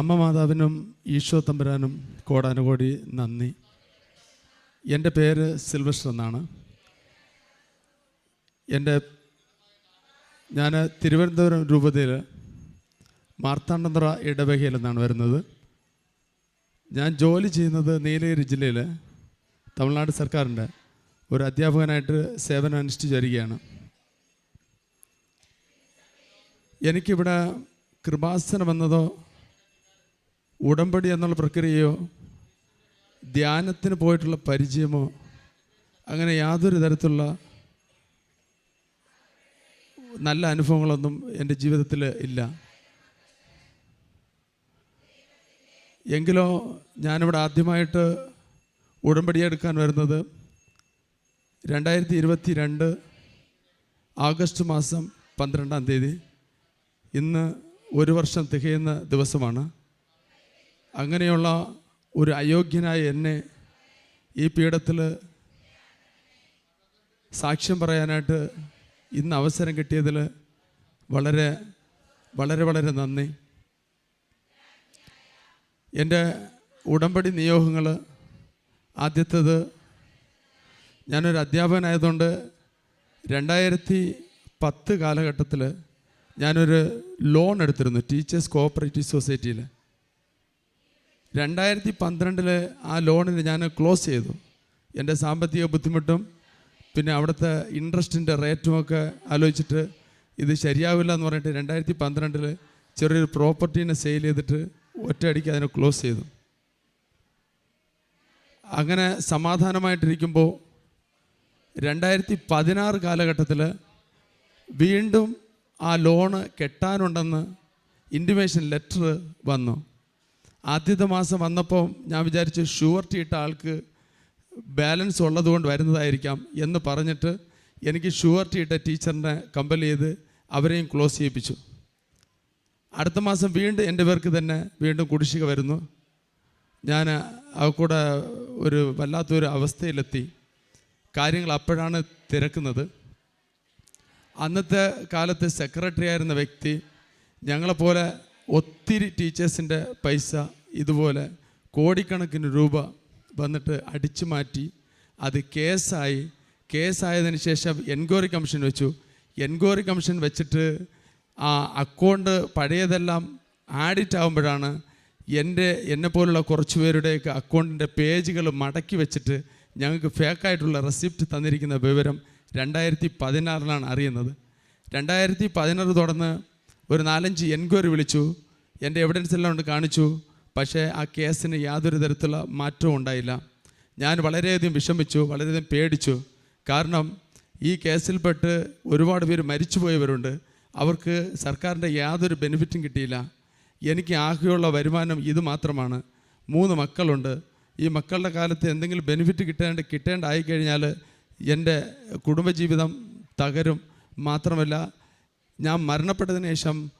അമ്മ മാതാവിനും ഈശോ തമ്പുരാനും കോടാനുകോടി നന്ദി. എന്റെ പേര് സിൽവസ്റ്റർ എന്നാണ്. എന്റെ ഞാൻ തിരുവനന്തപുരം രൂപതയിൽ മാർത്താണ്ഡന്ത്ര ഇടവകയിൽ നിന്നാണ് വരുന്നത്. ഞാൻ ജോലി ചെയ്യുന്നത് നീലഗിരി ജില്ലയിൽ തമിഴ്നാട് സർക്കാരിന്റെ ഒരു അധ്യാപകനായിട്ട് സേവനം അനുഷ്ഠിച്ച് വരികയാണ്. എനിക്കിവിടെ കൃപാസനം എന്നതോ ഉടമ്പടി എന്നുള്ള പ്രക്രിയയോ ധ്യാനത്തിന് പോയിട്ടുള്ള പരിചയമോ അങ്ങനെ യാതൊരു തരത്തിലുള്ള നല്ല അനുഭവങ്ങളൊന്നും എന്റെ ജീവിതത്തിൽ ഇല്ല. എങ്കിലോ ഞാനിവിടെ ആദ്യമായിട്ട് ഉടമ്പടി എടുക്കാൻ വരുന്നത് രണ്ടായിരത്തി ഇരുപത്തി രണ്ട് ആഗസ്റ്റ് മാസം പന്ത്രണ്ടാം തീയതി. ഇന്ന് ഒരു വർഷം തികയുന്ന ദിവസമാണ്. അങ്ങനെയുള്ള ഒരു അയോഗ്യനായ എന്നെ ഈ പീഠത്തിൽ സാക്ഷ്യം പറയാനായിട്ട് ഇന്ന് അവസരം കിട്ടിയതിൽ വളരെ വളരെ വളരെ നന്ദി. എന്റെ ഉടമ്പടി നിയോഗങ്ങൾ ആദ്യത്തേത് ഞാനൊരു അധ്യാപകനായതുകൊണ്ട് രണ്ടായിരത്തി പത്ത് കാലഘട്ടത്തിൽ ഞാനൊരു ലോൺ എടുത്തിരുന്നു ടീച്ചേഴ്സ് കോഓപ്പറേറ്റീവ് സൊസൈറ്റിയിൽ. രണ്ടായിരത്തി പന്ത്രണ്ടിൽ ആ ലോണിന് ഞാൻ ക്ലോസ് ചെയ്തു. എന്റെ സാമ്പത്തിക ബുദ്ധിമുട്ടും പിന്നെ അവിടുത്തെ ഇൻട്രസ്റ്റിന്റെ റേറ്റുമൊക്കെ ആലോചിച്ചിട്ട് ഇത് ശരിയാവില്ല എന്ന് പറഞ്ഞിട്ട് രണ്ടായിരത്തി പന്ത്രണ്ടിൽ ചെറിയൊരു പ്രോപ്പർട്ടീനെ സെയിൽ ചെയ്തിട്ട് ഒറ്റയടിക്ക് അതിനെ ക്ലോസ് ചെയ്തു. അങ്ങനെ സമാധാനമായിട്ടിരിക്കുമ്പോൾ രണ്ടായിരത്തി പതിനാറ് കാലഘട്ടത്തിൽ വീണ്ടും ആ ലോണ് കെട്ടാനുണ്ടെന്ന് ഇന്റിമേഷൻ ലെറ്റർ വന്നു. ആദ്യത്തെ മാസം വന്നപ്പോൾ ഞാൻ വിചാരിച്ചു ഷുവർട്ടി ഇട്ട ആൾക്ക് ബാലൻസ് ഉള്ളതുകൊണ്ട് വരുന്നതായിരിക്കാം എന്ന് പറഞ്ഞിട്ട് എനിക്ക് ഷുവർട്ടി ഇട്ട ടീച്ചറിനെ കമ്പൽ ചെയ്ത് അവരെയും ക്ലോസ് ചെയ്യിപ്പിച്ചു. അടുത്ത മാസം വീണ്ടും എന്റെ പേർക്ക് തന്നെ വീണ്ടും കുടിശ്ശിക വരുന്നു. ഞാൻ അവ കൂടെ ഒരു വല്ലാത്തൊരു അവസ്ഥയിലെത്തി. കാര്യങ്ങൾ അപ്പോഴാണ് തിരക്കുന്നത്. അന്നത്തെ കാലത്ത് സെക്രട്ടറി ആയിരുന്ന വ്യക്തി ഞങ്ങളെപ്പോലെ ഒത്തിരി ടീച്ചേഴ്സിന്റെ പൈസ ഇതുപോലെ കോടിക്കണക്കിന് രൂപ വന്നിട്ട് അടിച്ചു മാറ്റി അത് കേസായി. കേസായതിനു ശേഷം എൻക്വയറി കമ്മീഷൻ വെച്ചു. എൻക്വയറി കമ്മീഷൻ വെച്ചിട്ട് ആ അക്കൗണ്ട് പഴയതെല്ലാം ആഡിറ്റ് ആകുമ്പോഴാണ് എന്റെ എന്നെപ്പോലുള്ള കുറച്ച് പേരുടെയൊക്കെ അക്കൗണ്ടിന്റെ പേജുകൾ മടക്കി വെച്ചിട്ട് ഞങ്ങൾക്ക് ഫേക്കായിട്ടുള്ള റെസിപ്റ്റ് തന്നിരിക്കുന്ന വിവരം രണ്ടായിരത്തി പതിനാറിലാണ് അറിയുന്നത്. രണ്ടായിരത്തി പതിനാറ് തുടർന്ന് ഒരു നാലഞ്ച് എൻക്വയറി വിളിച്ചു. എന്റെ എവിഡൻസ് എല്ലാം കൊണ്ട് കാണിച്ചു. പക്ഷേ ആ കേസിന് യാതൊരു തരത്തിലുള്ള മാറ്റവും ഉണ്ടായില്ല. ഞാൻ വളരെയധികം വിഷമിച്ചു വളരെയധികം പേടിച്ചു. കാരണം ഈ കേസിൽപ്പെട്ട് ഒരുപാട് പേര് മരിച്ചുപോയവരുണ്ട്. അവർക്ക് സർക്കാരിന്റെ യാതൊരു ബെനിഫിറ്റും കിട്ടിയില്ല. എനിക്ക് ആകെയുള്ള വരുമാനം ഇത് മാത്രമാണ്. മൂന്ന് മക്കളുണ്ട്. ഈ മക്കളുടെ കാലത്ത് എന്തെങ്കിലും ബെനിഫിറ്റ് കിട്ടേണ്ട കിട്ടേണ്ട ആയിക്കഴിഞ്ഞാൽ എന്റെ കുടുംബജീവിതം തകരും. മാത്രമല്ല ഞാൻ മരണപ്പെട്ടതിന് ശേഷം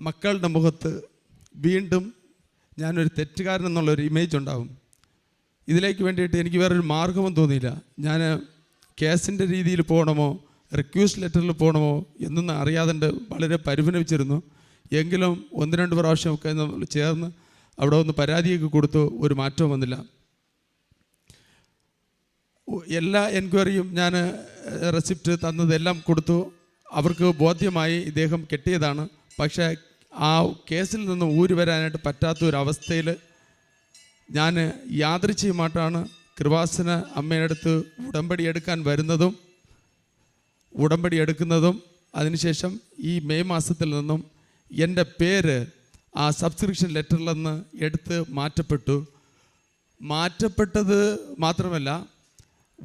മക്കളുടെ മുഖത്ത് വീണ്ടും ഞാനൊരു തെറ്റുകാരൻ എന്നുള്ളൊരു ഇമേജ് ഉണ്ടാവും. ഇതിലേക്ക് വേണ്ടിയിട്ട് എനിക്ക് വേറൊരു മാർഗവും തോന്നിയില്ല. ഞാൻ കേസിന്റെ രീതിയിൽ പോകണമോ റിക്വസ്റ്റ് ലെറ്ററിൽ പോകണമോ എന്നൊന്നും അറിയാതെ വളരെ പരിഭ്രമിച്ചിരുന്നു. എങ്കിലും ഒന്ന് രണ്ട് പ്രാവശ്യമൊക്കെ നമ്മൾ ചേർന്ന് അവിടെ ഒന്ന് പരാതിയൊക്കെ കൊടുത്തു ഒരു മാറ്റവും വന്നില്ല. എല്ലാ എൻക്വയറിയും ഞാൻ റെസിപ്റ്റ് തന്നതെല്ലാം കൊടുത്തു. അവർക്ക് ബോധ്യമായി ഇദ്ദേഹം കെട്ടിയതാണ്. പക്ഷേ ആ കേസിൽ നിന്ന് ഊരി വരാനായിട്ട് പറ്റാത്ത ഒരു ഞാൻ യാദൃച്ഛയുമായിട്ടാണ് കൃപാസന അമ്മയുടെ അടുത്ത് ഉടമ്പടി എടുക്കാൻ വരുന്നതും ഉടമ്പടി എടുക്കുന്നതും. അതിനുശേഷം ഈ മെയ് മാസത്തിൽ നിന്നും എന്റെ പേര് ആ സബ്സ്ക്രിപ്ഷൻ ലെറ്ററിൽ നിന്ന് എടുത്ത് മാറ്റപ്പെട്ടു. മാറ്റപ്പെട്ടത് മാത്രമല്ല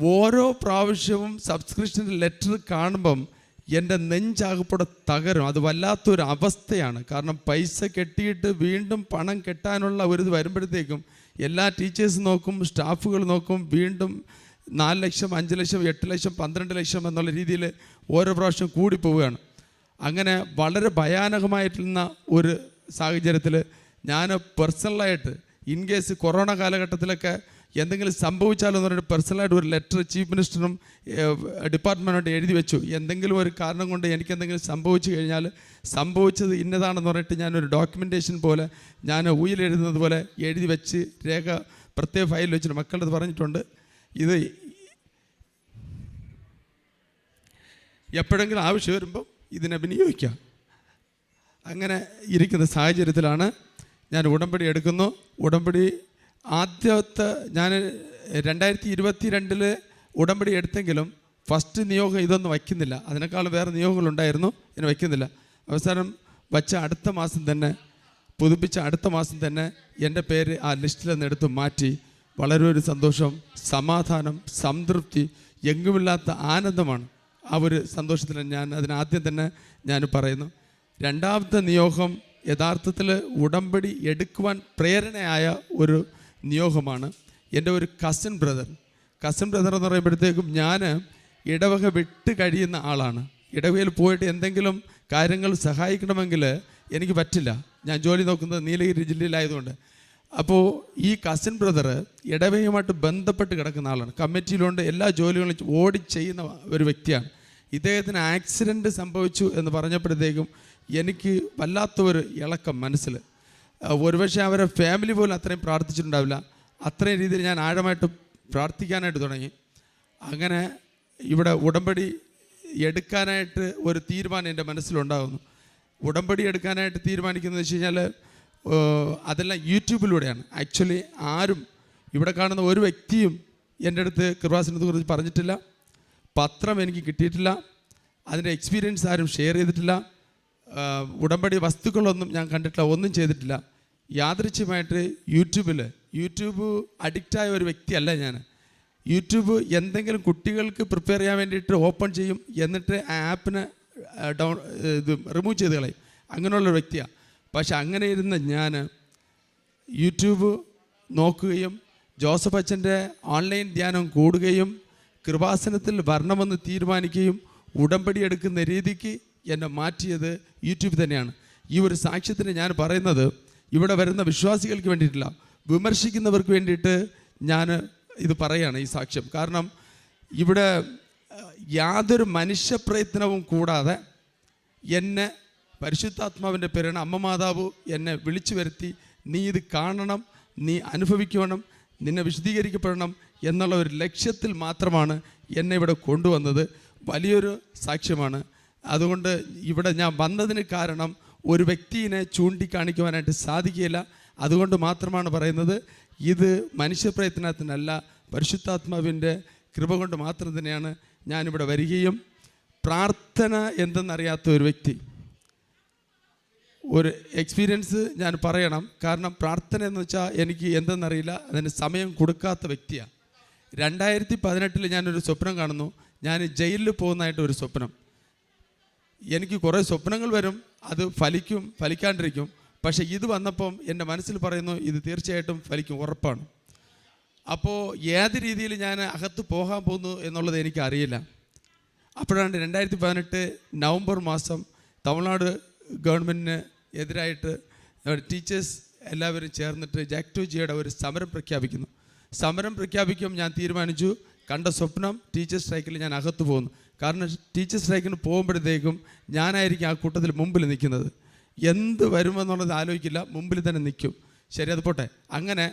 ഓരോ പ്രാവശ്യവും സബ്സ്ക്രിപ്ഷൻ ലെറ്റർ കാണുമ്പം എന്റെ നെഞ്ചാകപ്പെടെ തകരും. അത് വല്ലാത്തൊരു അവസ്ഥയാണ്. കാരണം പൈസ കെട്ടിയിട്ട് വീണ്ടും പണം കെട്ടാനുള്ള ഒരു ഇത് വരുമ്പോഴത്തേക്കും എല്ലാ ടീച്ചേഴ്സ് നോക്കും സ്റ്റാഫുകൾ നോക്കും വീണ്ടും നാല് ലക്ഷം അഞ്ച് ലക്ഷം എട്ട് ലക്ഷം പന്ത്രണ്ട് ലക്ഷം എന്നുള്ള രീതിയിൽ ഓരോ പ്രാവശ്യം കൂടി പോവുകയാണ് അങ്ങനെ വളരെ ഭയാനകമായിട്ടുള്ള ഒരു സാഹചര്യത്തിൽ ഞാൻ പേഴ്സണലായിട്ട് ഇൻ കേസ് കൊറോണ കാലഘട്ടത്തിലൊക്കെ എന്തെങ്കിലും സംഭവിച്ചാലോ എന്ന് പറഞ്ഞിട്ട് പേഴ്സണലായിട്ട് ഒരു ലെറ്റർ ചീഫ് മിനിസ്റ്ററും ഡിപ്പാർട്ട്മെന്റോട്ട് എഴുതി വെച്ചു. എന്തെങ്കിലും ഒരു കാരണം കൊണ്ട് എനിക്ക് എന്തെങ്കിലും സംഭവിച്ചു കഴിഞ്ഞാൽ സംഭവിച്ചത് ഇന്നതാണെന്ന് പറഞ്ഞിട്ട് ഞാനൊരു ഡോക്യുമെന്റേഷൻ പോലെ ഞാൻ ഊയിലെഴുതുന്നത് പോലെ എഴുതി വെച്ച് രേഖ പ്രത്യേക ഫയലിൽ വെച്ചിട്ട് മക്കളുടെ പറഞ്ഞിട്ടുണ്ട്. ഇത് എപ്പോഴെങ്കിലും ആവശ്യം വരുമ്പം ഇതിനെ വിനിയോഗിക്കാം. അങ്ങനെ ഇരിക്കുന്ന സാഹചര്യത്തിലാണ് ഞാൻ ഉടമ്പടി എടുക്കുന്നു. ഉടമ്പടി ആദ്യത്തെ ഞാൻ രണ്ടായിരത്തി ഇരുപത്തി രണ്ടിൽ ഉടമ്പടി എടുത്തെങ്കിലും ഫസ്റ്റ് നിയോഗം ഇതൊന്നും വയ്ക്കുന്നില്ല. അതിനേക്കാൾ വേറെ നിയോഗങ്ങളുണ്ടായിരുന്നു. ഇതിന് വയ്ക്കുന്നില്ല. അവസാനം വച്ച അടുത്ത മാസം തന്നെ പുതുപ്പിച്ച അടുത്ത മാസം തന്നെ എന്റെ പേര് ആ ലിസ്റ്റിൽ നിന്ന് എടുത്ത് മാറ്റി. വളരെ ഒരു സന്തോഷം സമാധാനം സംതൃപ്തി എങ്ങുമില്ലാത്ത ആനന്ദമാണ് ആ ഒരു സന്തോഷത്തിൽ ഞാൻ അതിനാദ്യം തന്നെ ഞാൻ പറയുന്നു. രണ്ടാമത്തെ നിയോഗം യഥാർത്ഥത്തിൽ ഉടമ്പടി എടുക്കുവാൻ പ്രേരണയായ ഒരു നിയോഗമാണ്. എന്റെ ഒരു കസിൻ ബ്രദർ കസിൻ ബ്രദർ എന്ന് പറയുമ്പോഴത്തേക്കും ഞാൻ ഇടവക വിട്ട് കഴിയുന്ന ആളാണ്. ഇടവകയിൽ പോയിട്ട് എന്തെങ്കിലും കാര്യങ്ങൾ സഹായിക്കണമെങ്കിൽ എനിക്ക് പറ്റില്ല. ഞാൻ ജോലി നോക്കുന്നത് നീലഗിരി ജില്ലയിലായതുകൊണ്ട്. അപ്പോൾ ഈ കസിൻ ബ്രദർ ഇടവകയുമായിട്ട് ബന്ധപ്പെട്ട് കിടക്കുന്ന ആളാണ്. കമ്മിറ്റിയിലുണ്ട്. എല്ലാ ജോലികളും ഓടി ചെയ്യുന്ന ഒരു വ്യക്തിയാണ്. ഇദ്ദേഹത്തിന് ആക്സിഡന്റ് സംഭവിച്ചു എന്ന് പറഞ്ഞപ്പോഴത്തേക്കും എനിക്ക് വല്ലാത്തൊരു ഇളക്കം മനസ്സിൽ ഒരുപക്ഷെ അവരെ ഫാമിലി പോലും അത്രയും പ്രാർത്ഥിച്ചിട്ടുണ്ടാവില്ല. അത്രയും രീതിയിൽ ഞാൻ ആഴമായിട്ട് പ്രാർത്ഥിക്കാനായിട്ട് തുടങ്ങി. അങ്ങനെ ഇവിടെ ഉടമ്പടി എടുക്കാനായിട്ട് ഒരു തീരുമാനം എന്റെ മനസ്സിലുണ്ടാകുന്നു ഉടമ്പടി എടുക്കാനായിട്ട് തീരുമാനിക്കുന്നത് വെച്ച് കഴിഞ്ഞാൽ അതെല്ലാം യൂട്യൂബിലൂടെയാണ്. ആക്ച്വലി ആരും ഇവിടെ കാണുന്ന ഒരു വ്യക്തിയും എന്റെ അടുത്ത് കൃപാസനത്തെ കുറിച്ച് പറഞ്ഞിട്ടില്ല. പത്രം എനിക്ക് കിട്ടിയിട്ടില്ല. അതിന്റെ എക്സ്പീരിയൻസ് ആരും ഷെയർ ചെയ്തിട്ടില്ല. ഉടമ്പടി വസ്തുക്കളൊന്നും ഞാൻ കണ്ടിട്ടില്ല ഒന്നും ചെയ്തിട്ടില്ല. യാദൃച്ഛ്യമായിട്ട് യൂട്യൂബിൽ യൂട്യൂബ് അഡിക്റ്റായ ഒരു വ്യക്തിയല്ല ഞാൻ. യൂട്യൂബ് എന്തെങ്കിലും കുട്ടികൾക്ക് പ്രിപ്പയർ ചെയ്യാൻ വേണ്ടിയിട്ട് ഓപ്പൺ ചെയ്യും എന്നിട്ട് ആ ആപ്പിനെ ഡൗൺ ഇത് റിമൂവ് ചെയ്ത് കളയും. അങ്ങനെയുള്ളൊരു വ്യക്തിയാണ് പക്ഷെ അങ്ങനെ ഇരുന്ന ഞാൻ യൂട്യൂബ് നോക്കുകയും ജോസഫ് അച്ഛന്റെ ഓൺലൈൻ ധ്യാനം കൂടുകയും കൃപാസനത്തിൽ വരണമെന്ന് തീരുമാനിക്കുകയും ഉടമ്പടി എടുക്കുന്ന രീതിക്ക് എന്നെ മാറ്റിയത് യൂട്യൂബ് തന്നെയാണ്. ഈ ഒരു സാക്ഷ്യത്തിന് ഞാൻ പറയുന്നത് ഇവിടെ വരുന്ന വിശ്വാസികൾക്ക് വേണ്ടിയിട്ടില്ല. വിമർശിക്കുന്നവർക്ക് വേണ്ടിയിട്ട് ഞാൻ ഇത് പറയുകയാണ് ഈ സാക്ഷ്യം. കാരണം ഇവിടെ യാതൊരു മനുഷ്യപ്രയത്നവും കൂടാതെ എന്നെ പരിശുദ്ധാത്മാവിന്റെ പേരാണ് അമ്മ മാതാവ് എന്നെ വിളിച്ചു വരുത്തി നീ ഇത് കാണണം നീ അനുഭവിക്കണം നിന്നെ വിശദീകരിക്കപ്പെടണം എന്നുള്ള ഒരു ലക്ഷ്യത്തിൽ മാത്രമാണ് എന്നെ ഇവിടെ കൊണ്ടുവന്നത്. വലിയൊരു സാക്ഷ്യമാണ്. അതുകൊണ്ട് ഇവിടെ ഞാൻ വന്നതിന് കാരണം ഒരു വ്യക്തിയെ ചൂണ്ടിക്കാണിക്കുവാനായിട്ട് സാധിക്കുകയില്ല. അതുകൊണ്ട് മാത്രമാണ് പറയുന്നത് ഇത് മനുഷ്യപ്രയത്നത്തിനല്ല പരിശുദ്ധാത്മാവിന്റെ കൃപ കൊണ്ട് മാത്രം തന്നെയാണ് ഞാനിവിടെ വരികയും. പ്രാർത്ഥന എന്തെന്നറിയാത്ത ഒരു വ്യക്തി ഒരു എക്സ്പീരിയൻസ് ഞാൻ പറയണം. കാരണം പ്രാർത്ഥന എന്ന് വെച്ചാൽ എനിക്ക് എന്തെന്നറിയില്ല അതിന് സമയം കൊടുക്കാത്ത വ്യക്തിയാണ്. രണ്ടായിരത്തി പതിനെട്ടിൽ ഞാനൊരു സ്വപ്നം കാണുന്നു. ഞാൻ ജയിലിൽ പോകുന്നതായിട്ട് ഒരു സ്വപ്നം. എനിക്ക് കുറേ സ്വപ്നങ്ങൾ വരും അത് ഫലിക്കും ഫലിക്കാണ്ടിരിക്കും. പക്ഷേ ഇത് വന്നപ്പം എന്റെ മനസ്സിൽ പറയുന്നു ഇത് തീർച്ചയായിട്ടും ഫലിക്കും ഉറപ്പാണ്. അപ്പോൾ ഏത് രീതിയിൽ ഞാൻ അകത്ത് പോകാൻ പോകുന്നു എന്നുള്ളത് എനിക്കറിയില്ല. അപ്പോഴാണ് രണ്ടായിരത്തി പതിനെട്ട് നവംബർ മാസം തമിഴ്നാട് ഗവൺമെന്റിന് എതിരായിട്ട് ടീച്ചേഴ്സ് എല്ലാവരും ചേർന്നിട്ട് ജാക്ടോ ജിയുടെ ഒരു സമരം പ്രഖ്യാപിക്കുന്നു. സമരം പ്രഖ്യാപിക്കും ഞാൻ തീരുമാനിച്ചു കണ്ട സ്വപ്നം ടീച്ചേഴ്സ് സ്ട്രൈക്കിൽ ഞാൻ അകത്ത് പോകുന്നു. കാരണം ടീച്ചർ സ്ട്രൈക്കിന് പോകുമ്പോഴത്തേക്കും ഞാനായിരിക്കും ആ കൂട്ടത്തിൽ മുമ്പിൽ നിൽക്കുന്നത്. എന്ത് വരുമെന്നുള്ളത് ആലോചിക്കില്ല മുമ്പിൽ തന്നെ നിൽക്കും. ശരി അത് പോട്ടെ. അങ്ങനെ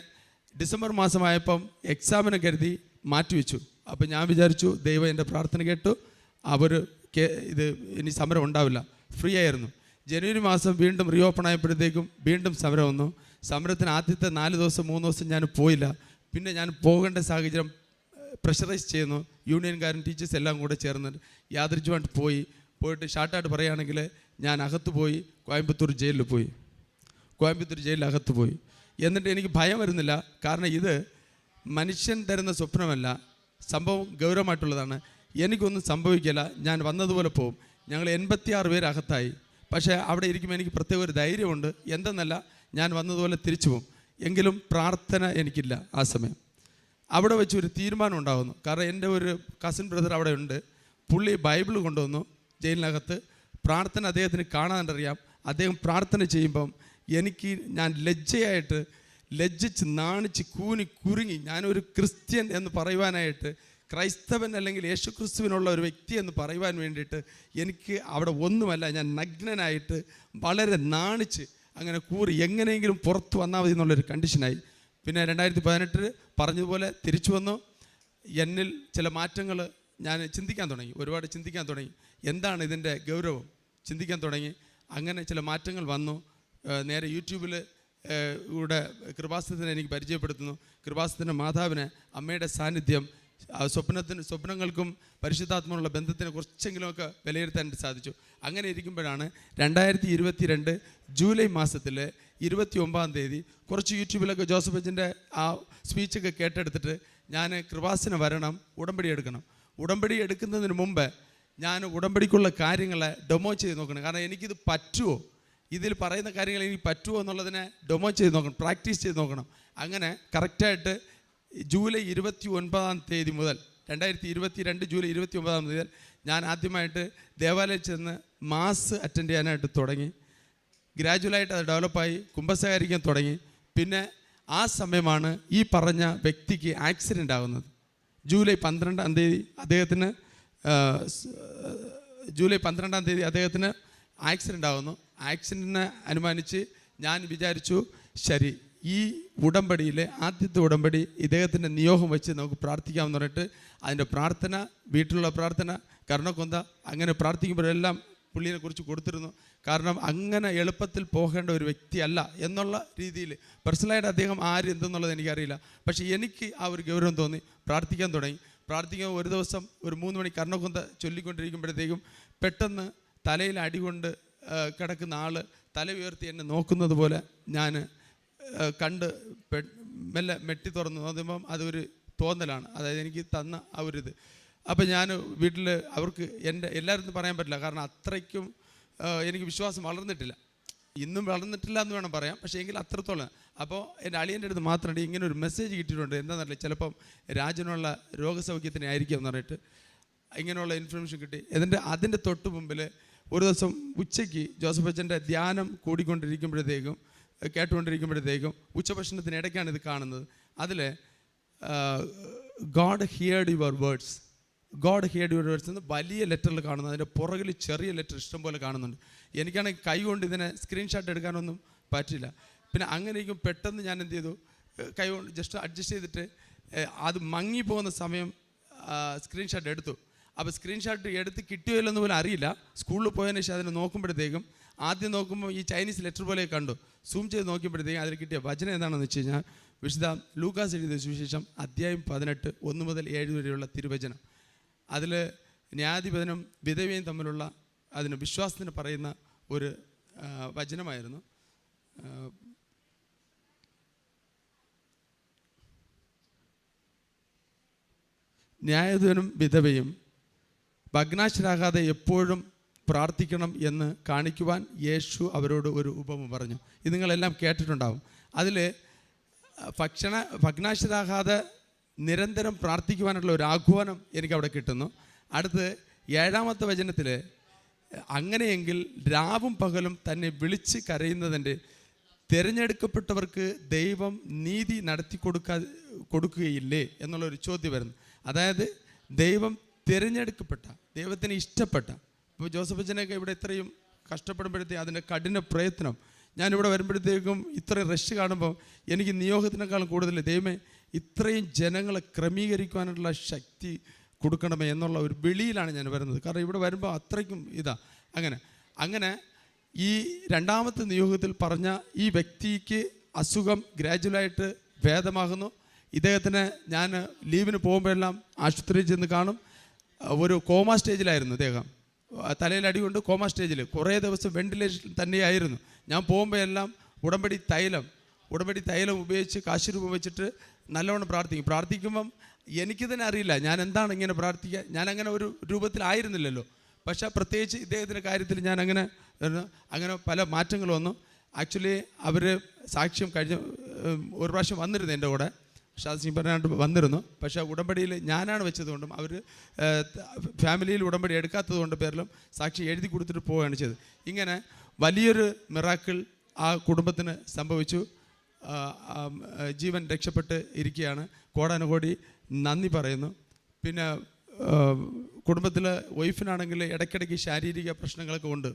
ഡിസംബർ മാസമായപ്പം എക്സാമിനെ കരുതി മാറ്റിവെച്ചു. അപ്പം ഞാൻ വിചാരിച്ചു ദൈവം എന്റെ പ്രാർത്ഥന കേട്ടു. അവർ ഇത് ഇനി സമരം ഉണ്ടാവില്ല. ഫ്രീ ആയിരുന്നു. ജനുവരി മാസം വീണ്ടും റീ ഓപ്പൺ ആയപ്പോഴത്തേക്കും വീണ്ടും സമരം വന്നു. സമരത്തിന് ആദ്യത്തെ നാല് ദിവസം മൂന്ന് ദിവസം ഞാൻ പോയില്ല. പിന്നെ ഞാൻ പോകേണ്ട സാഹചര്യം പ്രഷറൈസ് ചെയ്യുന്നു. യൂണിയൻകാരും ടീച്ചേഴ്സ് എല്ലാം കൂടെ ചേർന്ന് യാദൃച്ഛമായിട്ട് പോയി. പോയിട്ട് ഷാർട്ടായിട്ട് പറയുകയാണെങ്കിൽ ഞാൻ അകത്ത് പോയി കോയമ്പത്തൂർ ജയിലിൽ പോയി. കോയമ്പത്തൂർ ജയിലിൽ അകത്ത് പോയി. എന്നിട്ട് എനിക്ക് ഭയം വരുന്നില്ല. കാരണം ഇത് മനുഷ്യൻ തരുന്ന സ്വപ്നമല്ല. സംഭവം ഗൗരവമായിട്ടുള്ളതാണ്. എനിക്കൊന്നും സംഭവിക്കില്ല. ഞാൻ വന്നതുപോലെ പോവും. ഞങ്ങൾ എൺപത്തിയാറ് പേര് അകത്തായി. പക്ഷേ അവിടെ ഇരിക്കുമ്പോൾ എനിക്ക് പ്രത്യേക ഒരു ധൈര്യമുണ്ട്. എന്തെന്നല്ല ഞാൻ വന്നതുപോലെ തിരിച്ചു പോകും എങ്കിലും പ്രാർത്ഥന എനിക്കില്ല ആ സമയം. അവിടെ വെച്ച് ഒരു തീരുമാനം ഉണ്ടാകുന്നു കാരണം എന്റെ ഒരു കസിൻ ബ്രദർ അവിടെ ഉണ്ട്. പുള്ളി ബൈബിൾ കൊണ്ടുവന്നു ജയിലിനകത്ത്. പ്രാർത്ഥന അദ്ദേഹത്തിന് കാണാനറിയാം. അദ്ദേഹം പ്രാർത്ഥന ചെയ്യുമ്പം എനിക്ക് ഞാൻ ലജ്ജയായിട്ട് ലജ്ജിച്ച് നാണിച്ച് കൂനി കുരുങ്ങി ഞാനൊരു ക്രിസ്ത്യൻ എന്ന് പറയുവാനായിട്ട് ക്രൈസ്തവൻ അല്ലെങ്കിൽ യേശുക്രിസ്തുവിനുള്ള ഒരു വ്യക്തി എന്ന് പറയുവാൻ വേണ്ടിയിട്ട് എനിക്ക് അവിടെ ഒന്നുമല്ല ഞാൻ നഗ്നനായിട്ട് വളരെ നാണിച്ച് അങ്ങനെ കൂറി എങ്ങനെയെങ്കിലും പുറത്ത് വന്നാൽ മതി എന്നുള്ളൊരു കണ്ടീഷനായി പിന്നെ രണ്ടായിരത്തി പതിനെട്ടിൽ പറഞ്ഞതുപോലെ തിരിച്ചു വന്നു. എന്നിൽ ചില മാറ്റങ്ങൾ ഞാൻ ചിന്തിക്കാൻ തുടങ്ങി. ഒരുപാട് ചിന്തിക്കാൻ തുടങ്ങി. എന്താണ് ഇതിന്റെ ഗൗരവം? ചിന്തിക്കാൻ തുടങ്ങി. അങ്ങനെ ചില മാറ്റങ്ങൾ വന്നു. നേരെ യൂട്യൂബിൽ ഇവിടെ കൃപാസനത്തിനെ എനിക്ക് പരിചയപ്പെടുത്തുന്നു. കൃപാസനത്തിന്റെ മാതാവിന് അമ്മയുടെ സാന്നിധ്യം സ്വപ്നത്തിന് സ്വപ്നങ്ങൾക്കും പരിശുദ്ധാത്മനുള്ള ബന്ധത്തിനെ കുറച്ചെങ്കിലുമൊക്കെ വിലയിരുത്താൻ സാധിച്ചു. അങ്ങനെ ഇരിക്കുമ്പോഴാണ് രണ്ടായിരത്തി ഇരുപത്തി രണ്ട് ജൂലൈ മാസത്തിൽ ഇരുപത്തി ഒമ്പതാം തീയതി കുറച്ച് യൂട്യൂബിലൊക്കെ ജോസഫ് അച്ഛന്റെ ആ സ്പീച്ചൊക്കെ കേട്ടെടുത്തിട്ട് ഞാൻ കൃപാസന വരണം ഉടമ്പടി എടുക്കണം. ഉടമ്പടി എടുക്കുന്നതിന് മുമ്പ് ഞാൻ ഉടമ്പടിക്കുള്ള കാര്യങ്ങളെ ഡെമോ ചെയ്ത് നോക്കണം. കാരണം എനിക്കിത് പറ്റുമോ ഇതിൽ പറയുന്ന കാര്യങ്ങൾ എനിക്ക് പറ്റുമോ എന്നുള്ളതിനെ ഡെമോ ചെയ്ത് നോക്കണം പ്രാക്ടീസ് ചെയ്ത് നോക്കണം. അങ്ങനെ കറക്റ്റായിട്ട് ജൂലൈ ഇരുപത്തി ഒൻപതാം തീയതി മുതൽ രണ്ടായിരത്തി ഇരുപത്തി രണ്ട് ജൂലൈ ഇരുപത്തി ഒമ്പതാം തീയതി ഞാൻ ആദ്യമായിട്ട് ദേവാലയത്തിൽ ചെന്ന് മാസ് അറ്റൻഡ് ചെയ്യാനായിട്ട് തുടങ്ങി. ഗ്രാജുവലായിട്ട് അത് ഡെവലപ്പായി കുമ്പസാരിക്കാൻ തുടങ്ങി. പിന്നെ ആ സമയമാണ് ഈ പറഞ്ഞ വ്യക്തിക്ക് ആക്സിഡന്റ് ആകുന്നത് ജൂലൈ പന്ത്രണ്ടാം തീയതി അദ്ദേഹത്തിന് ജൂലൈ പന്ത്രണ്ടാം തീയതി അദ്ദേഹത്തിന് ആക്സിഡന്റ് ആകുന്നു ആക്സിഡന്റിനെ അനുമാനിച്ച് ഞാൻ വിചാരിച്ചു ശരി ഈ ഉടമ്പടിയിലെ ആദ്യത്തെ ഉടമ്പടി ഇദ്ദേഹത്തിന്റെ നിയോഗം വെച്ച് നമുക്ക് പ്രാർത്ഥിക്കാമെന്ന് പറഞ്ഞിട്ട് അതിന്റെ പ്രാർത്ഥന വീട്ടിലുള്ള പ്രാർത്ഥന കർണക്കൊന്ത അങ്ങനെ പ്രാർത്ഥിക്കുമ്പോഴെല്ലാം പുള്ളിയെ കുറിച്ച് കൊടുത്തിരുന്നു. കാരണം അങ്ങനെ എളുപ്പത്തിൽ പോകേണ്ട ഒരു വ്യക്തിയല്ല എന്നുള്ള രീതിയിൽ പേഴ്സണലായിട്ട് അദ്ദേഹം ആര് എന്തെന്നുള്ളത് എനിക്കറിയില്ല. പക്ഷേ എനിക്ക് ആ ഒരു ഗൗരവം തോന്നി. പ്രാർത്ഥിക്കാൻ തുടങ്ങി. പ്രാർത്ഥിക്കുമ്പോൾ ഒരു ദിവസം ഒരു മൂന്ന് മണി കർണകുന്ത ചൊല്ലിക്കൊണ്ടിരിക്കുമ്പോഴത്തേക്കും പെട്ടെന്ന് തലയിൽ അടികൊണ്ട് കിടക്കുന്ന ആൾ തല ഉയർത്തി എന്നെ നോക്കുന്നത് പോലെ ഞാൻ കണ്ട് മെല്ലെ മെട്ടി തുറന്ന്. നോക്കുമ്പം അതൊരു തോന്നലാണ്. അതായത് എനിക്ക് തന്ന ആ ഒരു ഇത്. അപ്പം ഞാൻ വീട്ടിൽ അവർക്ക് എന്റെ എല്ലാവരും പറയാൻ പറ്റില്ല. കാരണം അത്രയ്ക്കും എനിക്ക് വിശ്വാസം വളർന്നിട്ടില്ല. ഇന്നും വളർന്നിട്ടില്ല എന്ന് വേണം പറയാം പക്ഷേ എങ്കിൽ അത്രത്തോളം. അപ്പോൾ എന്റെ അളിയന്റെ അടുത്ത് മാത്രമേ ഇങ്ങനെ ഒരു മെസ്സേജ് കിട്ടിയിട്ടുണ്ട്. എന്താണെന്നറിയില്ല ചിലപ്പം രാജനുള്ള രോഗസൗഖ്യത്തിന് ആയിരിക്കും എന്ന് പറഞ്ഞിട്ട് ഇങ്ങനെയുള്ള ഇൻഫർമേഷൻ കിട്ടി. ഇതിന്റെ അതിന്റെ തൊട്ട് മുമ്പിൽ ഒരു ദിവസം ഉച്ചയ്ക്ക് ജോസഫ് അച്ഛന്റെ ധ്യാനം കൂടിക്കൊണ്ടിരിക്കുമ്പോഴത്തേക്കും കേട്ടുകൊണ്ടിരിക്കുമ്പോഴത്തേക്കും ഉച്ചഭക്ഷണത്തിനിടയ്ക്കാണ് ഇത് കാണുന്നത്. അതിൽ God heard your words God heard your words എന്ന് വലിയ ലെറ്ററിൽ കാണുന്നു. അതിന്റെ പുറകിൽ ചെറിയ ലെറ്റർ ഇഷ്ടം പോലെ കാണുന്നുണ്ട്. എനിക്കാണെങ്കിൽ കൈ കൊണ്ട് ഇതിനെ സ്ക്രീൻഷോട്ട് എടുക്കാനൊന്നും പറ്റില്ല. പിന്നെ അങ്ങനെയൊക്കെ പെട്ടെന്ന് ഞാൻ എന്ത് ചെയ്തു? കൈ കൊണ്ട് ജസ്റ്റ് അഡ്ജസ്റ്റ് ചെയ്തിട്ട് അത് മങ്ങി പോകുന്ന സമയം സ്ക്രീൻഷോട്ട് എടുത്തു. അപ്പോൾ സ്ക്രീൻഷോട്ട് എടുത്ത് കിട്ടിയോ എന്ന് പോലും അറിയില്ല. സ്കൂളിൽ പോയതിന് ശേഷം അതിനെ നോക്കുമ്പോഴത്തേക്കും ആദ്യം നോക്കുമ്പോൾ ഈ ചൈനീസ് ലെറ്റർ പോലെ കണ്ടു. സൂം ചെയ്ത് നോക്കിയപ്പോഴത്തേക്കും അതിൽ കിട്ടിയ വചനം എന്താണെന്ന് വെച്ച് കഴിഞ്ഞാൽ വിശുദ്ധ ലൂക്കാസ് എഴുതിയ സുവിശേഷം അധ്യായം പതിനെട്ട് ഒന്ന് മുതൽ ഏഴ് വരെയുള്ള തിരുവചനം. അതിൽ ന്യായാധിപതനും വിധവയും തമ്മിലുള്ള അതിന് വിശ്വാസത്തിന് പറയുന്ന ഒരു വചനമായിരുന്നു. ന്യായാധിപനും വിധവയും ഭഗ്നാശരാകാതെ എപ്പോഴും പ്രാർത്ഥിക്കണം എന്ന് കാണിക്കുവാൻ യേശു അവരോട് ഒരു ഉപമ പറഞ്ഞു. ഇത് നിങ്ങളെല്ലാം കേട്ടിട്ടുണ്ടാവും. അതിൽ ഭക്ഷണ ഭഗ്നാശരാകാതെ നിരന്തരം പ്രാർത്ഥിക്കുവാനുള്ള ഒരു ആഹ്വാനം എനിക്കവിടെ കിട്ടുന്നു. അടുത്ത് ഏഴാമത്തെ വചനത്തിൽ അങ്ങനെയെങ്കിൽ രാവും പകലും തന്നെ വിളിച്ച് കരയുന്നതിന്റെ തിരഞ്ഞെടുക്കപ്പെട്ടവർക്ക് ദൈവം നീതി നടത്തി കൊടുക്കാ കൊടുക്കുകയില്ലേ എന്നുള്ളൊരു ചോദ്യം വരുന്നു. അതായത് ദൈവം തിരഞ്ഞെടുക്കപ്പെട്ട ദൈവത്തിന് ഇഷ്ടപ്പെട്ട ഇപ്പോൾ ജോസഫ് അച്ഛനൊക്കെ ഇവിടെ ഇത്രയും കഷ്ടപ്പെടുമ്പോഴത്തേ അതിന്റെ കഠിന പ്രയത്നം. ഞാനിവിടെ വരുമ്പോഴത്തേക്കും ഇത്രയും റഷ് കാണുമ്പോൾ എനിക്ക് നിയോഗത്തിനേക്കാളും കൂടുതൽ ദൈവമേ ഇത്രയും ജനങ്ങളെ ക്രമീകരിക്കുവാനുള്ള ശക്തി കൊടുക്കണമേ എന്നുള്ള ഒരു വെളിയിലാണ് ഞാൻ വരുന്നത്. കാരണം ഇവിടെ വരുമ്പോൾ അത്രയ്ക്കും ഇതാ. അങ്ങനെ അങ്ങനെ ഈ രണ്ടാമത്തെ നിയോഗത്തിൽ പറഞ്ഞ ഈ വ്യക്തിക്ക് അസുഖം ഗ്രാജുവലായിട്ട് ഭേദമാകുന്നു. ഇദ്ദേഹത്തിന് ഞാൻ ലീവിന് പോകുമ്പോഴെല്ലാം ആശുപത്രിയിൽ ചെന്ന് കാണും. ഒരു കോമ സ്റ്റേജിലായിരുന്നു ഇദ്ദേഹം. തലയിൽ അടികൊണ്ട് കോമ സ്റ്റേജിൽ കുറേ ദിവസം വെന്റിലേഷൻ തന്നെയായിരുന്നു. ഞാൻ പോകുമ്പോഴെല്ലാം ഉടമ്പടി തൈലം ഉടമ്പടി തൈലം ഉപയോഗിച്ച് കാശുരൂപം വെച്ചിട്ട് നല്ലവണ്ണം പ്രാർത്ഥിക്കും. പ്രാർത്ഥിക്കുമ്പം എനിക്ക് തന്നെ അറിയില്ല. ഞാൻ എന്താണ് ഇങ്ങനെ പ്രാർത്ഥിക്കുക ഞാൻ അങ്ങനെ ഒരു രൂപത്തിലായിരുന്നില്ലല്ലോ പക്ഷേ പ്രത്യേകിച്ച് ഇദ്ദേഹത്തിന്റെ കാര്യത്തിൽ ഞാൻ അങ്ങനെ അങ്ങനെ പല മാറ്റങ്ങൾ വന്നു. ആക്ച്വലി അവർ സാക്ഷ്യം കഴിഞ്ഞ ഒരു പ്രാവശ്യം വന്നിരുന്നു എന്റെ കൂടെ. ഷാദ് സിംഗ് പറഞ്ഞാണ്ട് വന്നിരുന്നു. പക്ഷേ ഉടമ്പടിയിൽ ഞാനാണ് വെച്ചതുകൊണ്ടും അവർ ഫാമിലിയിൽ ഉടമ്പടി എടുക്കാത്തത് കൊണ്ട് പേരിലും സാക്ഷി എഴുതി കൊടുത്തിട്ട് പോവുകയാണ് ചെയ്തത്. ഇങ്ങനെ വലിയൊരു മിറാക്കിൾ ആ കുടുംബത്തിന് സംഭവിച്ചു. ജീവൻ രക്ഷപ്പെട്ട് ഇരിക്കുകയാണ്. കോടാനുകോടി നന്ദി പറയുന്നു. പിന്നെ കുടുംബത്തിൽ വൈഫിനാണെങ്കിൽ ഇടയ്ക്കിടയ്ക്ക് ശാരീരിക പ്രശ്നങ്ങളൊക്കെ ഉണ്ട്.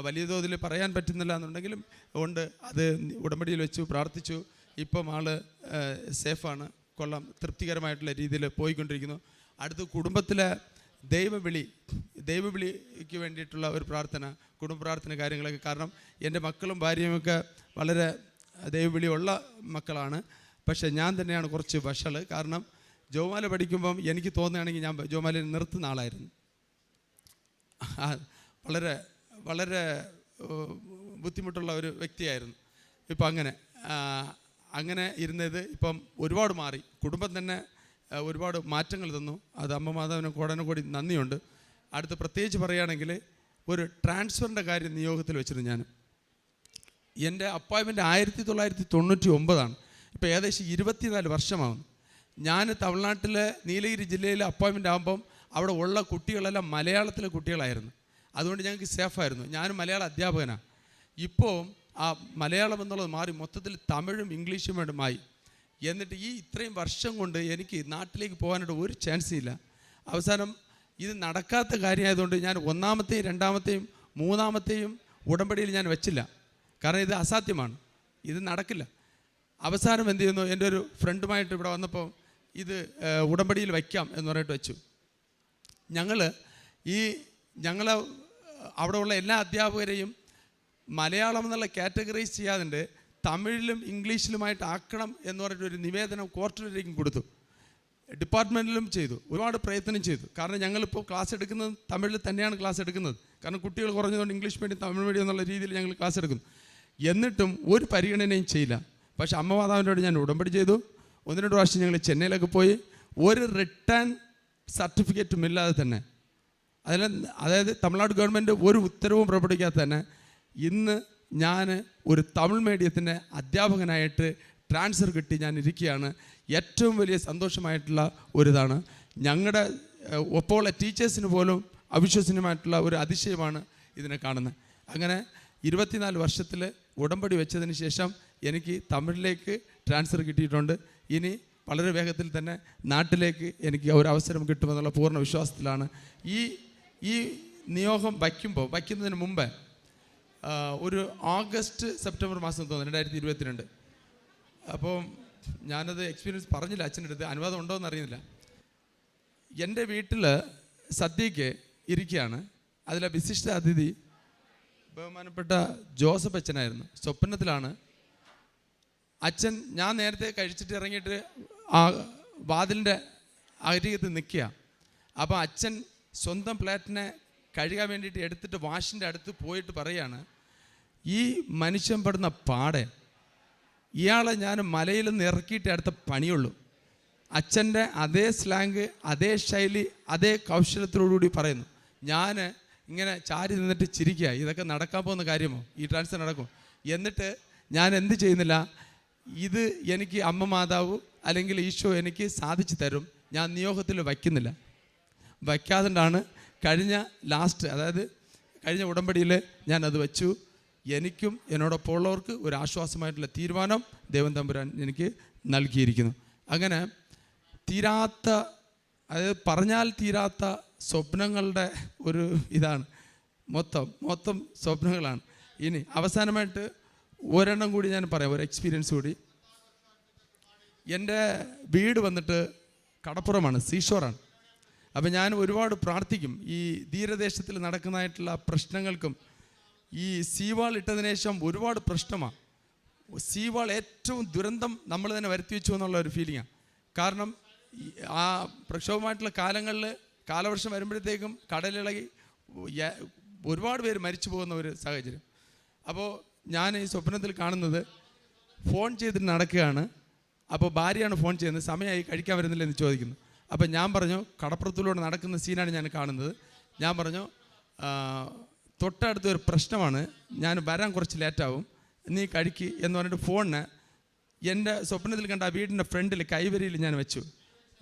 വലിയ തോതിൽ പറയാൻ പറ്റുന്നില്ല എന്നുണ്ടെങ്കിലും ഉണ്ട്. അത് ഉടമ്പടിയിൽ വെച്ചു പ്രാർത്ഥിച്ചു. ഇപ്പം ആൾ സേഫാണ്. കൊള്ളാം. തൃപ്തികരമായിട്ടുള്ള രീതിയിൽ പോയിക്കൊണ്ടിരിക്കുന്നു. അടുത്ത് കുടുംബത്തിലെ ദൈവവിളി ദൈവവിളിക്ക് വേണ്ടിയിട്ടുള്ള ഒരു പ്രാർത്ഥന കുടുംബ പ്രാർത്ഥന കാര്യങ്ങളൊക്കെ. കാരണം എന്റെ മക്കളും ഭാര്യയുമൊക്കെ വളരെ ദൈവവിളിയുള്ള മക്കളാണ്. പക്ഷേ ഞാൻ തന്നെയാണ് കുറച്ച് വഷൾ കാരണം ജോമാല പഠിക്കുമ്പം എനിക്ക് തോന്നുകയാണെങ്കിൽ ഞാൻ ജോമാലയിൽ നിർത്തുന്ന ആളായിരുന്നു. വളരെ വളരെ ബുദ്ധിമുട്ടുള്ള ഒരു വ്യക്തിയായിരുന്നു. ഇപ്പം അങ്ങനെ അങ്ങനെ ഇരുന്നത് ഇപ്പം ഒരുപാട് മാറി. കുടുംബം തന്നെ ഒരുപാട് മാറ്റങ്ങൾ തന്നു. അത് അമ്മ മാതാവിന് കോടാനും കൂടി നന്ദിയുണ്ട്. അടുത്ത് പ്രത്യേകിച്ച് പറയുകയാണെങ്കിൽ ഒരു ട്രാൻസ്ഫറിന്റെ കാര്യം നിയോഗത്തിൽ വെച്ചിരുന്നു ഞാൻ എന്റെ അപ്പോയിൻമെന്റ് ആയിരത്തി തൊള്ളായിരത്തി തൊണ്ണൂറ്റി ഒമ്പതാണ് ഇപ്പോൾ ഏകദേശം ഇരുപത്തിനാല് വർഷമാകുന്നു ഞാൻ തമിഴ്നാട്ടിലെ നീലഗിരി ജില്ലയിലെ അപ്പോയിൻമെന്റ് ആകുമ്പം അവിടെ ഉള്ള കുട്ടികളെല്ലാം മലയാളത്തിലെ കുട്ടികളായിരുന്നു. അതുകൊണ്ട് ഞങ്ങൾക്ക് സേഫായിരുന്നു. ഞാനും മലയാള അധ്യാപകനാണ്. ഇപ്പോൾ ആ മലയാളം എന്നുള്ളത് മാറി മൊത്തത്തിൽ തമിഴും ഇംഗ്ലീഷും വേണ്ടുമായി എന്നിട്ട് ഈ ഇത്രയും വർഷം കൊണ്ട് എനിക്ക് നാട്ടിലേക്ക് പോകാനായിട്ട് ഒരു ചാൻസും ഇല്ല. അവസാനം ഇത് നടക്കാത്ത കാര്യമായതുകൊണ്ട് ഞാൻ ഒന്നാമത്തെയും രണ്ടാമത്തെയും മൂന്നാമത്തെയും ഉടമ്പടിയിൽ ഞാൻ വെച്ചില്ല. കാരണം ഇത് അസാധ്യമാണ്. ഇത് നടക്കില്ല. അവസാനം എന്ത് ചെയ്യുന്നു? എന്റെ ഒരു ഫ്രണ്ടുമായിട്ട് ഇവിടെ വന്നപ്പോൾ ഇത് ഉടമ്പടിയിൽ വയ്ക്കാം എന്ന് പറഞ്ഞിട്ട് വെച്ചു. ഞങ്ങൾ ഈ ഞങ്ങൾ അവിടെയുള്ള എല്ലാ അധ്യാപകരെയും മലയാളം എന്നുള്ള കാറ്റഗറൈസ് ചെയ്യാതിന്റെ തമിഴിലും ഇംഗ്ലീഷിലുമായിട്ട് ആക്കണം എന്ന് പറഞ്ഞിട്ട് ഒരു നിവേദനം ക്വാർട്ടറിലേക്കും കൊടുത്തു. ഡിപ്പാർട്ട്മെന്റിലും ചെയ്തു. ഒരുപാട് പ്രയത്നം ചെയ്തു. കാരണം ഞങ്ങളിപ്പോൾ ക്ലാസ് എടുക്കുന്നത് തമിഴിൽ തന്നെയാണ് ക്ലാസ് എടുക്കുന്നത്. കാരണം കുട്ടികൾ കുറഞ്ഞതുകൊണ്ട് ഇംഗ്ലീഷ് മീഡിയം തമിഴ് മീഡിയം എന്നുള്ള രീതിയിൽ ഞങ്ങൾ ക്ലാസ് എടുക്കുന്നു. എന്നിട്ടും ഒരു പരിഗണനയും ചെയ്യില്ല. പക്ഷെ അമ്മ മാതാവിനോട് ഞാൻ ഉടമ്പടി ചെയ്തു. ഒന്ന് രണ്ട് പ്രാവശ്യം ഞങ്ങൾ ചെന്നൈയിലൊക്കെ പോയി. ഒരു റിട്ടേൺ സർട്ടിഫിക്കറ്റും ഇല്ലാതെ തന്നെ. അതിൽ അതായത് തമിഴ്നാട് ഗവൺമെന്റ് ഒരു ഉത്തരവും പുറപ്പെടുവിക്കാതെ തന്നെ ഇന്ന് ഞാൻ ഒരു തമിഴ് മീഡിയത്തിന്റെ അധ്യാപകനായിട്ട് ട്രാൻസ്ഫർ കിട്ടി ഞാൻ ഇരിക്കുകയാണ്. ഏറ്റവും വലിയ സന്തോഷമായിട്ടുള്ള ഒരിതാണ്. ഞങ്ങളുടെ ഒപ്പമുള്ള ടീച്ചേഴ്സിന് പോലും അവിശ്വസനീയമായിട്ടുള്ള ഒരു അതിശയമാണ് ഇതിനെ കാണുന്നത്. അങ്ങനെ ഇരുപത്തിനാല് വർഷത്തിൽ ഉടമ്പടി വെച്ചതിന് ശേഷം എനിക്ക് തമിഴിലേക്ക് ട്രാൻസ്ഫർ കിട്ടിയിട്ടുണ്ട്. ഇനി വളരെ വേഗത്തിൽ തന്നെ നാട്ടിലേക്ക് എനിക്ക് ഒരു അവസരം കിട്ടുമെന്നുള്ള പൂർണ വിശ്വാസത്തിലാണ്. ഈ ഈ നിയോഗം വയ്ക്കുമ്പോൾ വയ്ക്കുന്നതിന് മുമ്പ് ഒരു ഓഗസ്റ്റ് സെപ്റ്റംബർ മാസം തോന്നുന്നു രണ്ടായിരത്തി ഇരുപത്തിരണ്ട് അപ്പോൾ ഞാനത് എക്സ്പീരിയൻസ് പറഞ്ഞില്ല അച്ഛന്റെ അടുത്ത് അനുവാദം ഉണ്ടോ എന്ന് അറിയുന്നില്ല എന്റെ വീട്ടിൽ സദ്യയ്ക്ക് ഇരിക്കുകയാണ്. അതിലെ വിശിഷ്ട അതിഥി ബഹുമാനപ്പെട്ട ജോസഫ് അച്ഛനായിരുന്നു. സ്വപ്നത്തിലാണ് അച്ഛൻ ഞാൻ നേരത്തെ കഴിച്ചിട്ട് ഇറങ്ങിയിട്ട് ആ വാതിലിന്റെ അരികത്ത് നിൽക്കുക. അപ്പോൾ അച്ഛൻ സ്വന്തം പ്ലേറ്റിനെ കഴുകാൻ വേണ്ടിയിട്ട് എടുത്തിട്ട് വാഷിന്റെ അടുത്ത് പോയിട്ട് പറയാണ് ഈ മനുഷ്യൻ പെടുന്ന പാടെ ഇയാളെ ഞാൻ മലയിൽ നിന്ന് ഇറക്കിയിട്ട് അടുത്ത പണിയുള്ളൂ. അച്ഛന്റെ അതേ സ്ലാങ് അതേ ശൈലി അതേ കൗശലത്തോടുകൂടി പറയുന്നു ഞാൻ ഇങ്ങനെ ചാരി നിന്നിട്ട് ചിരിക്കുക. ഇതൊക്കെ നടക്കാൻ പോകുന്ന കാര്യമോ? ഈ ട്രാൻസ്ഫർ നടക്കും എന്നിട്ട് ഞാൻ എന്ത് ചെയ്യുന്നില്ല? ഇത് എനിക്ക് അമ്മ മാതാവ് അല്ലെങ്കിൽ ഈശോ എനിക്ക് സാധിച്ചു തരും. ഞാൻ നിയോഗത്തിൽ വയ്ക്കുന്നില്ല. വയ്ക്കാതുകൊണ്ടാണ് കഴിഞ്ഞ ലാസ്റ്റ് അതായത് കഴിഞ്ഞ ഉടമ്പടിയിൽ ഞാൻ അത് വെച്ചു. എനിക്കും എന്നോടൊപ്പം ഉള്ളവർക്ക് ഒരു ആശ്വാസമായിട്ടുള്ള തീരുമാനം ദേവൻ തമ്പുരാൻ എനിക്ക് നൽകിയിരിക്കുന്നു. അങ്ങനെ തീരാത്ത അതായത് പറഞ്ഞാൽ തീരാത്ത സ്വപ്നങ്ങളുടെ ഒരു ഇതാണ്. മൊത്തം മൊത്തം സ്വപ്നങ്ങളാണ്. ഇനി അവസാനമായിട്ട് ഒരെണ്ണം കൂടി ഞാൻ പറയാം ഒരു എക്സ്പീരിയൻസ് കൂടി. എന്റെ വീട് വന്നിട്ട് കടപ്പുറമാണ് സീഷോറാണ്. അപ്പം ഞാൻ ഒരുപാട് പ്രാർത്ഥിക്കും ഈ തീരദേശത്തിൽ നടക്കുന്നതായിട്ടുള്ള പ്രശ്നങ്ങൾക്കും ഈ സീവാൾ ഇട്ടതിന് ശേഷം ഒരുപാട് പ്രശ്നമാണ് സീവാൾ ഏറ്റവും ദുരന്തം നമ്മൾ തന്നെ വരുത്തി വെച്ചു എന്നുള്ള ഒരു ഫീലിങ്ങാണ് കാരണം ആ പ്രക്ഷോഭമായിട്ടുള്ള കാലങ്ങളിൽ കാലവർഷം വരുമ്പോഴത്തേക്കും കടലിളകി ഒരുപാട് പേര് മരിച്ചു പോകുന്ന ഒരു സാഹചര്യം. അപ്പോൾ ഞാൻ ഈ സ്വപ്നത്തിൽ കാണുന്നത് ഫോൺ ചെയ്തിട്ട് നടക്കുകയാണ്. അപ്പോൾ ഭാര്യയാണ് ഫോൺ ചെയ്യുന്നത്. സമയമായി കഴിക്കാൻ വരുന്നില്ല എന്ന് ചോദിക്കുന്നു. അപ്പോൾ ഞാൻ പറഞ്ഞു കടപ്പുറത്തിലൂടെ നടക്കുന്ന സീനാണ് ഞാൻ കാണുന്നത്. ഞാൻ പറഞ്ഞു "ആ, തൊട്ടടുത്ത ഒരു പ്രശ്നമാണ്. ഞാൻ വരാൻ കുറച്ച് ലേറ്റാവും. നീ കഴിക്ക് എന്ന് പറഞ്ഞിട്ട് ഫോണിന് എന്റെ സ്വപ്നത്തിൽ കണ്ട ആ വീടിന്റെ ഫ്രണ്ടിൽ കൈവരിയിൽ ഞാൻ വെച്ചു.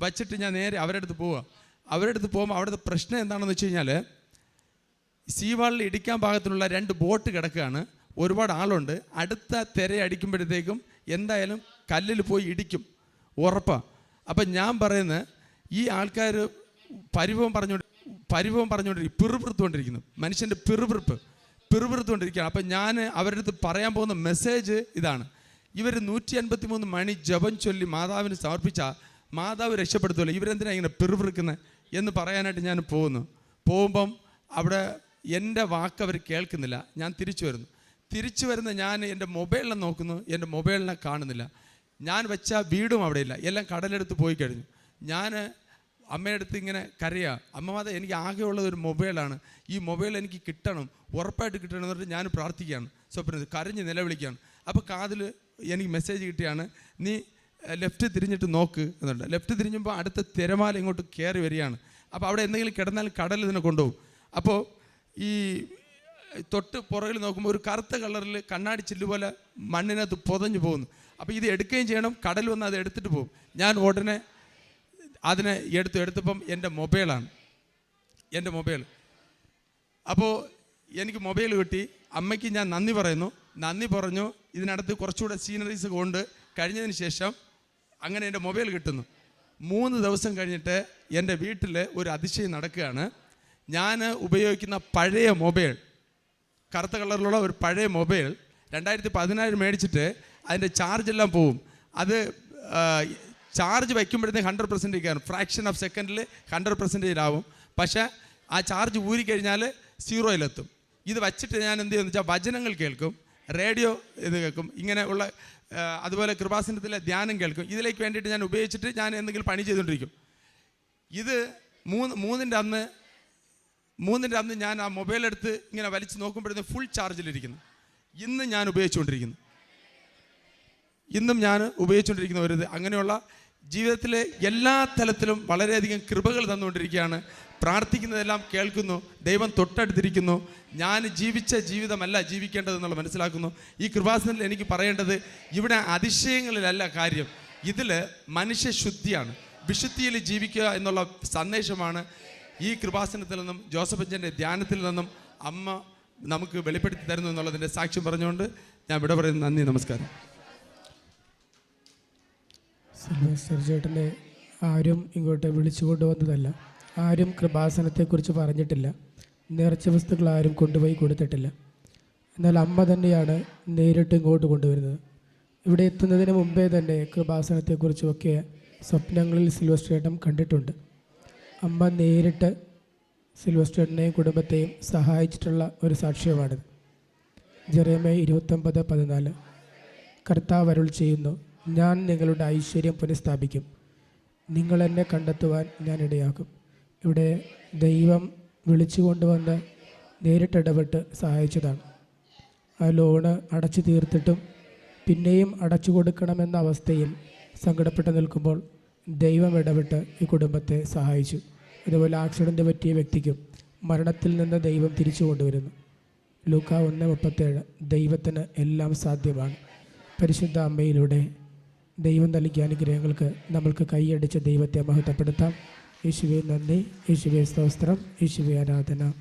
വച്ചിട്ട് ഞാൻ നേരെ അവരുടെ അടുത്ത് പോവുക അവരുടെ അടുത്ത് പോകുമ്പോൾ അവിടുത്തെ പ്രശ്നം എന്താണെന്ന് വെച്ച് കഴിഞ്ഞാൽ സീവാളിൽ ഇടിക്കാൻ പാകത്തിലുള്ള രണ്ട് ബോട്ട് കിടക്കുകയാണ്. ഒരുപാട് ആളുണ്ട്. അടുത്ത തിരയടിക്കുമ്പോഴത്തേക്കും എന്തായാലും കല്ലിൽ പോയി ഇടിക്കും. ഉറപ്പാണ് അപ്പം ഞാൻ പറയുന്നത് ഈ ആൾക്കാർ പരിഭവം പറഞ്ഞുകൊണ്ട് പരിഭവം പറഞ്ഞുകൊണ്ടിരിക്കും പിറുപിറുത്തുകൊണ്ടിരിക്കുന്നു. മനുഷ്യന്റെ പിറുപിറുപ്പ്. പിറുപിറുത്തുകൊണ്ടിരിക്കുകയാണ്. അപ്പം ഞാൻ അവരുടെ അടുത്ത് പറയാൻ പോകുന്ന മെസ്സേജ് ഇതാണ്. ഇവർ നൂറ്റി അൻപത്തി മൂന്ന് മണി ജപം ചൊല്ലി മാതാവിന് സമർപ്പിച്ച മാതാവ് രക്ഷപ്പെടുത്തുമല്ലോ ഇവരെന്തിനാ ഇങ്ങനെ പിറുപിറുക്കുന്നത് എന്ന് പറയാനായിട്ട് ഞാൻ പോകുന്നു. പോകുമ്പം അവിടെ എന്റെ വാക്ക് അവർ കേൾക്കുന്നില്ല. ഞാൻ തിരിച്ചു വരുന്നു. തിരിച്ചു വരുന്ന ഞാൻ എന്റെ മൊബൈലിനെ നോക്കുന്നു. എന്റെ മൊബൈലിനെ കാണുന്നില്ല. ഞാൻ വെച്ച വീടും അവിടെ ഇല്ല. എല്ലാം കടലെടുത്ത് പോയി കഴിഞ്ഞു. ഞാൻ അമ്മയുടെ അടുത്ത് ഇങ്ങനെ കരയുക അമ്മ മാത എനിക്ക് ആകെയുള്ളത് ഒരു മൊബൈലാണ്. ഈ മൊബൈൽ എനിക്ക് കിട്ടണം. ഉറപ്പായിട്ട് കിട്ടണം എന്ന് പറഞ്ഞിട്ട് ഞാൻ പ്രാർത്ഥിക്കുകയാണ്. സ്വപ്നത്തിൽ കരഞ്ഞ് നിലവിളിക്കുകയാണ്. അപ്പോൾ കാതിൽ എനിക്ക് മെസ്സേജ് കിട്ടിയാണ്. നീ ലെഫ്റ്റ് തിരിഞ്ഞിട്ട് നോക്ക് എന്നുണ്ട്. ലെഫ്റ്റ് തിരിഞ്ഞുമ്പോൾ അടുത്ത തിരമാല ഇങ്ങോട്ട് കയറി വരികയാണ്. അപ്പോൾ അവിടെ എന്തെങ്കിലും കിടന്നാൽ കടൽ ഇതിനെ കൊണ്ടുപോകും. അപ്പോൾ ഈ തൊട്ട് പുറകിൽ നോക്കുമ്പോൾ ഒരു കറുത്ത കളറിൽ കണ്ണാടി ചില്ല് പോലെ മണ്ണിനകത്ത് പൊതഞ്ഞു പോകുന്നു. അപ്പോൾ ഇത് എടുക്കുകയും ചെയ്യണം. കടൽ വന്ന് അത് എടുത്തിട്ട് പോകും. ഞാൻ ഉടനെ അതിനെ എടുത്തു. എടുത്തപ്പം എന്റെ മൊബൈലാണ് എന്റെ മൊബൈൽ അപ്പോൾ എനിക്ക് മൊബൈൽ കിട്ടി. അമ്മയ്ക്ക് ഞാൻ നന്ദി പറയുന്നു. നന്ദി പറഞ്ഞു. ഇതിനടുത്ത് കുറച്ചുകൂടെ സീനറീസ് കൊണ്ട് കഴിഞ്ഞതിന് ശേഷം അങ്ങനെ എന്റെ മൊബൈൽ കിട്ടുന്നു. മൂന്ന് ദിവസം കഴിഞ്ഞിട്ട് എന്റെ വീട്ടിൽ ഒരു അതിശയം നടക്കുകയാണ്. ഞാൻ ഉപയോഗിക്കുന്ന പഴയ മൊബൈൽ കറുത്ത കളറിലുള്ള ഒരു പഴയ മൊബൈൽ രണ്ടായിരത്തി പതിനായിരം മേടിച്ചിട്ട് അതിന്റെ ചാർജ് എല്ലാം പോവും. അത് ചാർജ് വയ്ക്കുമ്പോഴത്തേക്ക് ഹൺഡ്രഡ് പെർസെന്റേജ് കയറും ഫ്രാക്ഷൻ ഓഫ് സെക്കൻഡിൽ ഹൺഡ്രഡ് പെർസെന്റേജ് ആവും. പക്ഷേ ആ ചാർജ് ഊരിക്കഴിഞ്ഞാൽ സീറോയിലെത്തും ഇത് വച്ചിട്ട് ഞാൻ എന്ത് ചെയ്യുന്നു വെച്ചാൽ വചനങ്ങൾ കേൾക്കും റേഡിയോ ഇത് കേൾക്കും. ഇങ്ങനെ ഉള്ള അതുപോലെ കൃപാസനത്തിലെ ധ്യാനം കേൾക്കും. ഇതിലേക്ക് വേണ്ടിയിട്ട് ഞാൻ ഉപയോഗിച്ചിട്ട് ഞാൻ എന്തെങ്കിലും പണി ചെയ്തുകൊണ്ടിരിക്കും. ഇത് മൂന്ന് മൂന്നിന്റെ അന്ന് മൂന്നിന്റെ അന്ന് ഞാൻ ആ മൊബൈൽ എടുത്ത് ഇങ്ങനെ വലിച്ച് നോക്കുമ്പോഴത്തേക്ക് ഫുൾ ചാർജിലിരിക്കുന്നു ഇന്ന് ഞാൻ ഉപയോഗിച്ചുകൊണ്ടിരിക്കുന്നു. ഇന്നും ഞാൻ ഉപയോഗിച്ചുകൊണ്ടിരിക്കുന്ന ഒരു അങ്ങനെയുള്ള ജീവിതത്തിലെ എല്ലാ തലത്തിലും വളരെയധികം കൃപകൾ തന്നുകൊണ്ടിരിക്കുകയാണ് പ്രാർത്ഥിക്കുന്നതെല്ലാം കേൾക്കുന്നു. ദൈവം തൊട്ടടുത്തിരിക്കുന്നു. ഞാൻ ജീവിച്ച ജീവിതമല്ല ജീവിക്കേണ്ടതെന്നുള്ള മനസ്സിലാക്കുന്നു. ഈ കൃപാസനത്തിൽ എനിക്ക് പറയേണ്ടത് ഇവിടെ അതിശയങ്ങളിലല്ല കാര്യം. ഇതിൽ മനുഷ്യശുദ്ധിയാണ് വിശുദ്ധിയിൽ ജീവിക്കുക എന്നുള്ള സന്ദേശമാണ് ഈ കൃപാസനത്തിൽ നിന്നും ജോസഫ് അച്ഛന്റെ ധ്യാനത്തിൽ നിന്നും അമ്മ നമുക്ക് വെളിപ്പെടുത്തി തരുന്നു എന്നുള്ളതിന്റെ സാക്ഷ്യം പറഞ്ഞുകൊണ്ട് ഞാൻ ഇവിടെ പറയുന്നു. നന്ദി നമസ്കാരം. സിൽവസ്റ്റർ ചേട്ടനെ ആരും ഇങ്ങോട്ട് വിളിച്ചു കൊണ്ടുവന്നതല്ല. ആരും കൃപാസനത്തെക്കുറിച്ച് പറഞ്ഞിട്ടില്ല. നേർച്ച വസ്തുക്കൾ ആരും കൊണ്ടുപോയി കൊടുത്തിട്ടില്ല. എന്നാൽ അമ്മ തന്നെയാണ് നേരിട്ട് ഇങ്ങോട്ട് കൊണ്ടുവരുന്നത്. ഇവിടെ എത്തുന്നതിന് മുമ്പേ തന്നെ കൃപാസനത്തെക്കുറിച്ചുമൊക്കെ സ്വപ്നങ്ങളിൽ സിൽവർ ചേട്ടൻ കണ്ടിട്ടുണ്ട്. അമ്മ നേരിട്ട് സിൽവർ ചേട്ടനെയും കുടുംബത്തെയും സഹായിച്ചിട്ടുള്ള ഒരു സാക്ഷ്യമാണിത്. ജെറേമ ഇരുപത്തൊമ്പത് പതിനാല്. കർത്താവ് അരുൾ ചെയ്യുന്നു. ഞാൻ നിങ്ങളുടെ ഐശ്വര്യം പുനഃസ്ഥാപിക്കും. നിങ്ങൾ എന്നെ കണ്ടെത്തുവാൻ ഞാൻ ഇടയാക്കും. ഇവിടെ ദൈവം വിളിച്ചു കൊണ്ടുവന്ന് നേരിട്ടിടപെട്ട് സഹായിച്ചതാണ്. ആ ലോണ് അടച്ചു തീർത്തിട്ടും പിന്നെയും അടച്ചു കൊടുക്കണമെന്ന അവസ്ഥയിൽ സങ്കടപ്പെട്ട് നിൽക്കുമ്പോൾ ദൈവം ഇടപെട്ട് ഈ കുടുംബത്തെ സഹായിച്ചു. അതുപോലെ ആക്സിഡന്റ് പറ്റിയ വ്യക്തിക്കും മരണത്തിൽ നിന്ന് ദൈവം തിരിച്ചു കൊണ്ടുവരുന്നു. ലൂക്ക ഒന്ന് മുപ്പത്തേഴ് ദൈവത്തിന് എല്ലാം സാധ്യമാണ്. പരിശുദ്ധ അമ്മയിലൂടെ ദൈവം നൽകിയ അനുഗ്രഹങ്ങൾക്ക് നമ്മൾക്ക് കൈയടിച്ച ദൈവത്തെ മഹത്വപ്പെടുത്താം. യേശുവെ നന്ദി. യേശുവെ സ്തോത്രം. യേശുവെ ആരാധന.